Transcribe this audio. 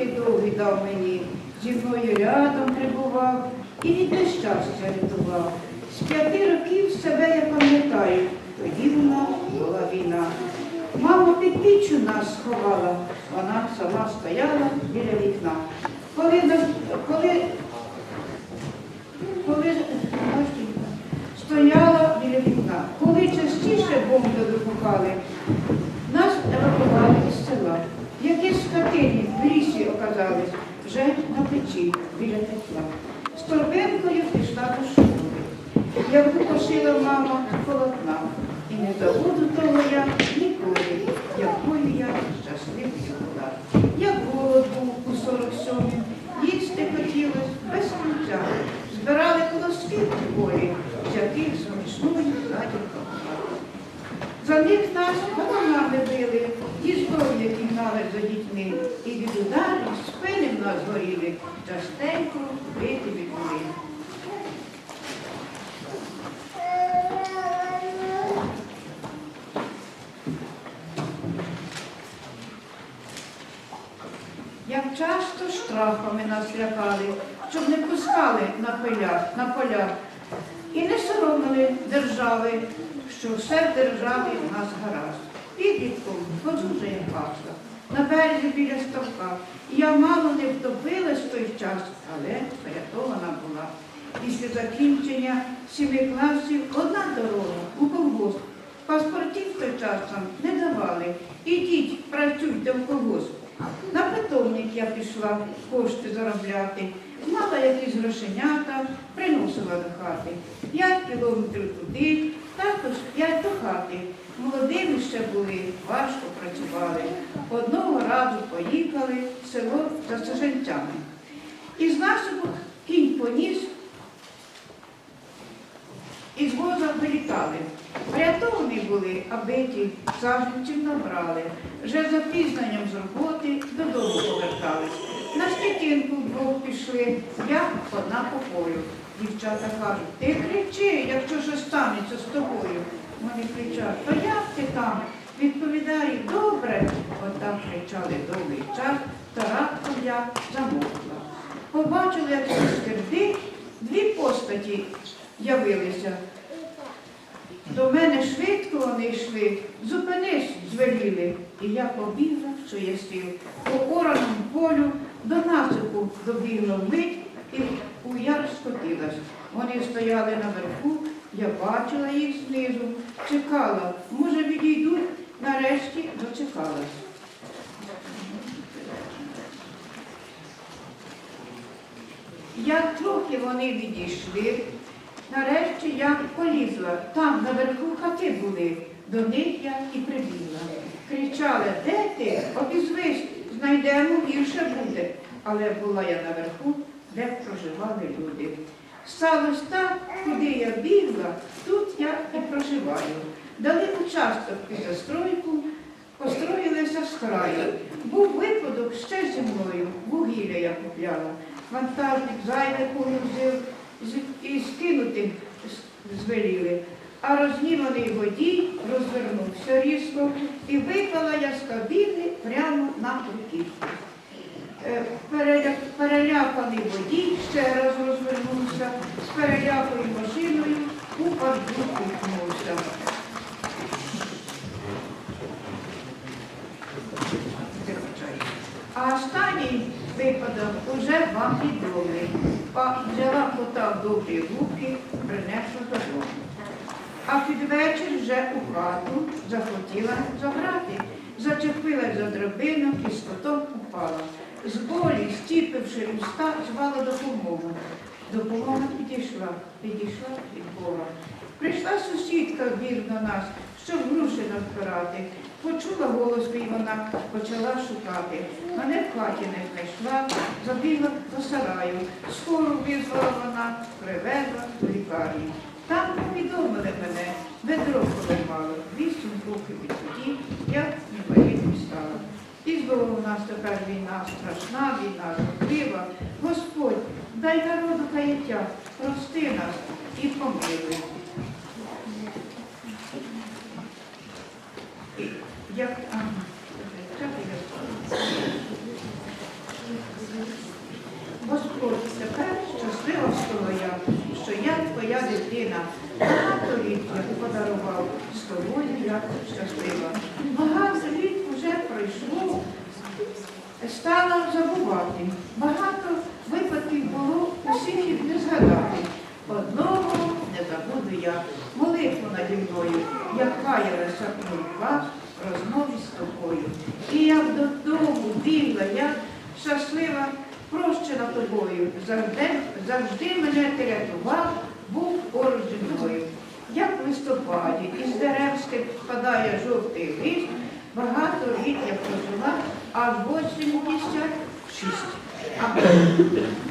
ти довгий дав мені, зі мною рядом прибував і від нещастя рятував. З п'яти років себе я пам'ятаю, тоді в нас була війна. Мама під піччю нас сховала, вона сама стояла біля вікна. Коли, коли, коли стояла біля вікна, коли частіше бомби вибухали, нас евакували із села. Якісь хатині в лісі оказались вже на печі біля тепла. З торбинкою пішла до школи. Яку пошила мама полотна. І не забуду того я ніколи, якою я щасливою була. Як голод був у 47-м, їсти хотілось без кінця. Збирали колоски в полі, взяти смачною радіо. За них нас батагами били, діздовники гнали за дітьми, і від ударів спини в нас горіли, частенько бити від були. Як часто штрафами нас лякали, щоб не пускали на поля, на поля. І не соромили держави, що все в державі в нас гаразд. Підлітком ходжу вже як паска, на березі біля ставка. Я мало не втопилась в той час, але врятована була. Після закінчення сіми класів одна дорога у колгосп. Паспортів в той час нам не давали. Ідіть, працюйте в колгосп. На питомник я пішла кошти заробляти. Мала якісь грошенята, приносила до хати. П'ять кілометрів туди, також п'ять до хати. Молодими ще були, важко працювали. Одного разу поїхали в село за саженцями. Із насипу кінь поніс, із воза вилітали. Були, аби ті саджанців набрали. Вже за пізнанням з роботи додому повертались. На щетінку вдвох пішли, я одна по полю. Дівчата кажуть, ти кричи, якщо щось станеться з тобою. Вони кричать, то як ти там? Відповідаю, добре. Отак кричали довгий час, та раптом я замовкла. Побачила, як зі скирди дві постаті явилися. До мене швидко вони йшли, зупинись, звеліли. І я побігла, що є сил. По ораному полю до насипу добігла вмить і у яр скотилась. Вони стояли наверху, я бачила їх знизу, чекала, може відійдуть, нарешті дочекалась. Як трохи вони відійшли, нарешті я полізла. Там наверху хати були. До них я і прибігла. Кричали, де ти? Обізвись, знайдемо, гірше буде. Але була я наверху, де проживали люди. Сталося так, куди я бігла, тут я і проживаю. Дали участок під застройку, построїлися з краю. Був випадок ще зі мною, вугілля я купляла. Вантажник зайве погрузив з- і скинути звеліли. А розгніваний водій розвернувся різко і виклала я з кабіни прямо на бруківку. Е, Переляканий водій ще раз розвернувся, з перелякою машиною у парку впихнувся. А останній випадок уже вам відомий. Взяла кота в добрі руки, принесла додому. А під вечір вже у хату захотіла заграти. Зачепилась за драбину і з котом упала. З болі, стіпивши уста, звала допомогу. Допомога підійшла, підійшла від Бога. Прийшла сусідка в двір до нас, щоб груші назбирати. Почула голос мій вона, почала шукати. Мене в хаті не знайшла, забігла до сараю. Скоро визвала вона, привезла до лікарні. Там повідомили мене, бедро поламало, вісім років від тоді, я стала. І знову у нас тепер війна, страшна війна, жахлива. Господь, дай народу каяття, прости нас і помилуй. Як, Господь, тепер щаслива я, що я твоя дитина. Багато літ я подарував, з тобою я щаслива. Багато літ вже пройшло, стала забувати. Багато випадків було, усіх їх не згадати. Одного не забуду я, молитву наді мною, як каялася вас розмові з тобою. І як додому бігла, я щаслива, прощена тобою. Завжди, завжди мене ти рятував, був поруч. Як в листопаді із дерев спадає жовтий лист, багато літ прожила, albo 46. A